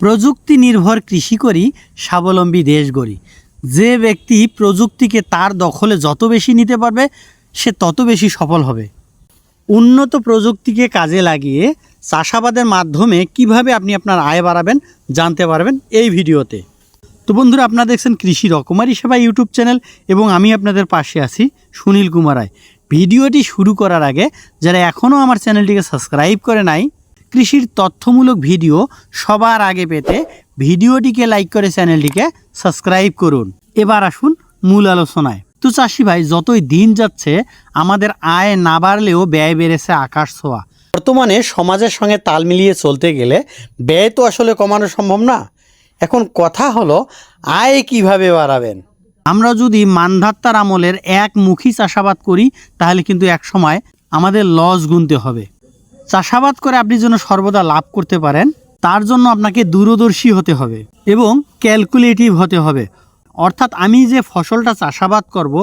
প্রযুক্তি নির্ভর কৃষি করি, স্বাবলম্বী দেশ গড়ি। যে ব্যক্তি প্রযুক্তিকে তার দখলে যত বেশি নিতে পারবে, সে তত বেশি সফল হবে। উন্নত প্রযুক্তিকে কাজে লাগিয়ে চাষাবাদের মাধ্যমে কীভাবে আপনি আপনার আয় বাড়াবেন, জানতে পারবেন এই ভিডিওতে। তো বন্ধুরা, আপনারা দেখছেন কৃষি রকমারি সেবা ইউটিউব চ্যানেল এবং আমি আপনাদের পাশে আছি সুনীল কুমার রায়। ভিডিওটি শুরু করার আগে, যারা এখনও আমার চ্যানেলটিকে সাবস্ক্রাইব করে নাই কৃষির তথ্যমূলক ভিডিও সবার আগে পেতে ভিডিওটিকে লাইক করে চ্যানেলটিকে সাবস্ক্রাইব করুন। এবার আসুন মূল আলোচনায়। তো চাষি ভাই, যতই দিন যাচ্ছে, আমাদের আয় না বাড়লেও ব্যয় বেড়েছে আকাশ ছোঁয়া। বর্তমানে সমাজের সঙ্গে তাল মিলিয়ে চলতে গেলে ব্যয় তো আসলে কমানো সম্ভব না। এখন কথা হলো, আয় কীভাবে বাড়াবেন? আমরা যদি মানধাত্তার আমলের একমুখী চাষাবাদ করি, তাহলে কিন্তু এক সময় আমাদের লস গুনতে হবে। চাষাবাদ করে আপনি যেন সর্বদা লাভ করতে পারেন, তার জন্য আপনাকে দূরদর্শী হতে হবে এবং ক্যালকুলেটিভ হতে হবে। অর্থাৎ আমি যে ফসলটা চাষাবাদ করব,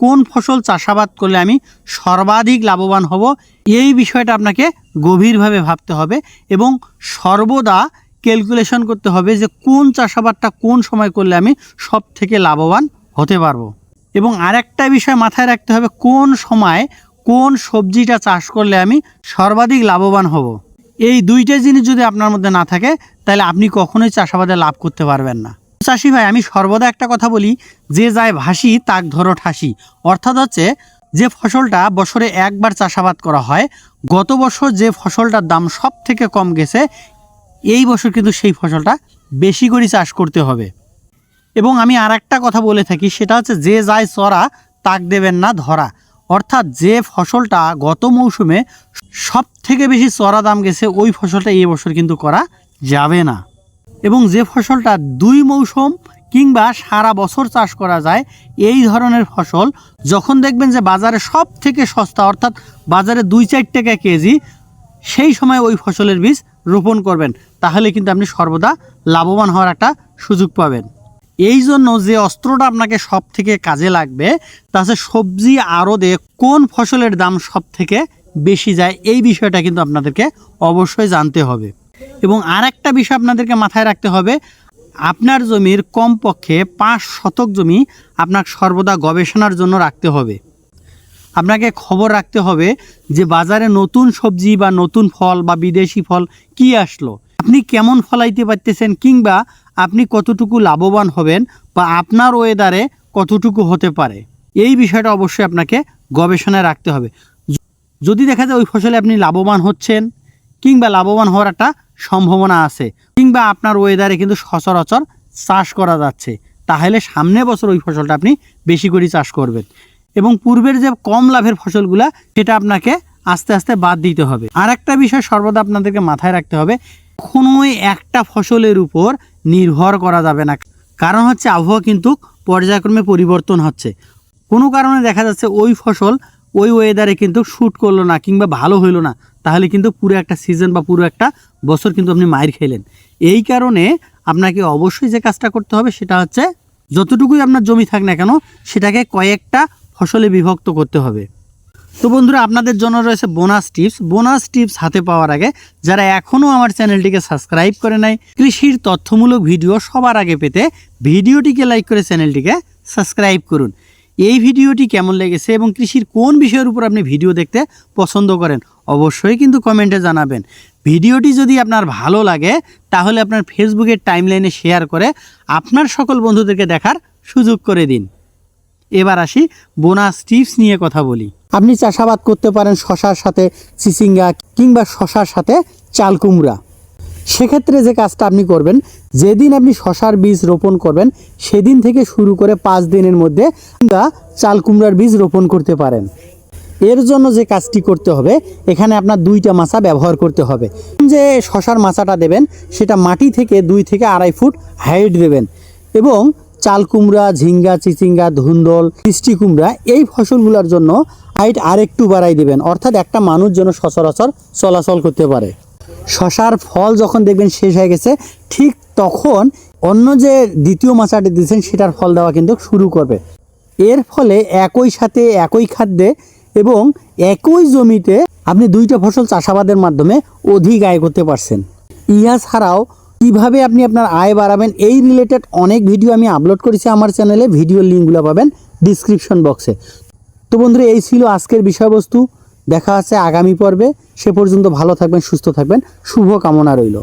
কোন ফসল চাষাবাদ করলে আমি সর্বাধিক লাভবান হব, এই বিষয়টা আপনাকে গভীরভাবে ভাবতে হবে এবং সর্বদা ক্যালকুলেশন করতে হবে যে কোন চাষাবাদটা কোন সময় করলে আমি সব থেকে লাভবান হতে পারব। এবং আরেকটা বিষয় মাথায় রাখতে হবে, কোন সময় কোন সবজিটা চাষ করলে আমি সর্বাধিক লাভবান হব? এই দুইটা জিনিস যদি আপনার মধ্যে না থাকে, তাহলে আপনি কখনোই চাষাবাদে লাভ করতে পারবেন না। চাষি ভাই, আমি সর্বদা একটা কথা বলি, যে যায় ভাসি, তাক ধরো ঠাসি। অর্থাৎ হচ্ছে, যে ফসলটা বছরে একবার চাষাবাদ করা হয়, গত বছর যে ফসলটার দাম সব থেকে কম গেছে, এই বছর কিন্তু সেই ফসলটা বেশি করে চাষ করতে হবে। এবং আমি আর একটা কথা বলে থাকি, সেটা হচ্ছে, যে যায় চড়া, তাক দেবেন না, ধরা। অর্থাৎ যে ফসলটা গত মৌসুমে সব থেকে বেশি চড়া দাম গেছে, ওই ফসলটা এই বছর কিন্তু করা যাবে না। এবং যে ফসলটা দুই মৌসুম কিংবা সারা বছর চাষ করা যায়, এই ধরনের ফসল যখন দেখবেন যে বাজারে সব থেকে সস্তা, অর্থাৎ বাজারে দুই চার টাকা কেজি, সেই সময় ওই ফসলের বীজ রোপণ করবেন। তাহলে কিন্তু আপনি সর্বদা লাভবান হওয়ার একটা সুযোগ পাবেন। এই জন্য যে অস্ত্রটা আপনাকে সব থেকে কাজে লাগবে, তা সবজি আড়দে কোন ফসলের দাম সব থেকে বেশি যায়, এই বিষয়টা কিন্তু আপনাদেরকে অবশ্যই জানতে হবে। এবং আর একটা বিষয় আপনাদেরকে মাথায় রাখতে হবে, আপনার জমির কমপক্ষে পাঁচ শতক জমি আপনার সর্বদা গবেষণার জন্য রাখতে হবে। আপনাকে খবর রাখতে হবে যে বাজারে নতুন সবজি বা নতুন ফল বা বিদেশি ফল কি আসলো, আপনি কেমন ফলাইতে পারতেছেন কিংবা আপনি কতটুকু লাভবান হবেন বা আপনার ওয়েদারে কতটুকু হতে পারে? এই বিষয়টা অবশ্যই আপনাকে গবেষণায় রাখতে হবে। যদি দেখা যায় ওই ফসলে আপনি লাভবান হচ্ছেন কিংবা লাভবান হওয়ার একটা সম্ভাবনা আছে কিংবা আপনার ওয়েদারে কিন্তু সচরাচর চাষ করা যাচ্ছে, তাহলে সামনে বছর ওই ফসলটা আপনি বেশি করে চাষ করবেন এবং পূর্বের যে কম লাভের ফসলগুলা সেটা আপনাকে আস্তে আস্তে বাদ দিতে হবে। আর একটা বিষয় সর্বদা আপনাদেরকে মাথায় রাখতে হবে, কখনোই একটা ফসলের উপর নির্ভর করা যাবে না। কারণ হচ্ছে আবহাওয়া কিন্তু পর্যায়ক্রমে পরিবর্তন হচ্ছে। কোনো কারণে দেখা যাচ্ছে ওই ফসল ওই ওয়েদারে কিন্তু শ্যুট করল না কিংবা ভালো হইল না। তাহলে কিন্তু পুরো একটা সিজন বা পুরো একটা বছর কিন্তু আপনি মায়ের খেলেন। এই কারণে আপনাকে অবশ্যই যে কাজটা করতে হবে সেটা হচ্ছে যতটুকুই আপনার জমি থাক না কেন, সেটাকে কয়েকটা ফসলে বিভক্ত করতে হবে। তো বন্ধুরা, আপনাদের জন্য রয়েছে বোনাস টিপস বোনাস টিপস হাতে পাওয়ার আগে যারা এখনও আমার চ্যানেলটিকে সাবস্ক্রাইব করে নাই, কৃষির তথ্যমূলক ভিডিও সবার আগে পেতে ভিডিওটিকে লাইক করে চ্যানেলটিকে সাবস্ক্রাইব করুন। এই ভিডিওটি কেমন লেগেছে এবং কৃষির কোন বিষয়ের উপর আপনি ভিডিও দেখতে পছন্দ করেন, অবশ্যই কিন্তু কমেন্টে জানাবেন। ভিডিওটি যদি আপনার ভালো লাগে, তাহলে আপনার ফেসবুকের টাইমলাইনে শেয়ার করে আপনার সকল বন্ধুদেরকে দেখার সুযোগ করে দিন। এবার আসি বোনাস টিপস নিয়ে কথা বলি। আপনি চাষাবাদ করতে পারেন শশার সাথে চিচিঙ্গা কিংবা শশার সাথে চাল কুমড়া। সেক্ষেত্রে যে কাজটা আপনি করবেন, যেদিন আপনি শশার বীজ রোপণ করবেন, সেদিন থেকে শুরু করে পাঁচ দিনের মধ্যে চাল কুমড়ার বীজ রোপণ করতে পারেন। এর জন্য যে কাজটি করতে হবে, এখানে আপনার দুইটা মাছা ব্যবহার করতে হবে। যে শশার মাছাটা দেবেন, সেটা মাটি থেকে দুই থেকে আড়াই ফুট হাইট দেবেন এবং চাল কুমড়া, ঝিঙ্গা, চিচিঙ্গা, ধুন্দল, মিষ্টি কুমড়া এই ফসলগুলোর জন্য হাইট আরেকটু বাড়াই দেবেন। অর্থাৎ একটা মানুষ যেন সচরাচর চলাচল করতে পারে। শশার ফল যখন দেখবেন শেষ হয়ে গেছে, ঠিক তখন অন্য যে দ্বিতীয় মাচাটি দিয়েছেন, সেটার ফল দেওয়া কিন্তু শুরু করবে। এর ফলে একই সাথে একই খাদ্যে এবং একই জমিতে আপনি দুইটা ফসল চাষাবাদের মাধ্যমে অধিক আয় করতে পারছেন। ইহা ছাড়াও কীভাবে আপনি আপনার আয় বাড়াবেন, এই রিলেটেড অনেক ভিডিও আমি আপলোড করেছি আমার চ্যানেলে ভিডিওর লিঙ্কগুলো পাবেন ডিসক্রিপশন বক্সে তো বন্ধুরা, এই ছিল আজকের বিষয়বস্তু। দেখা আছে আগামী পর্বে। সে পর্যন্ত ভালো থাকবেন, সুস্থ থাকবেন। শুভ কামনা রইল।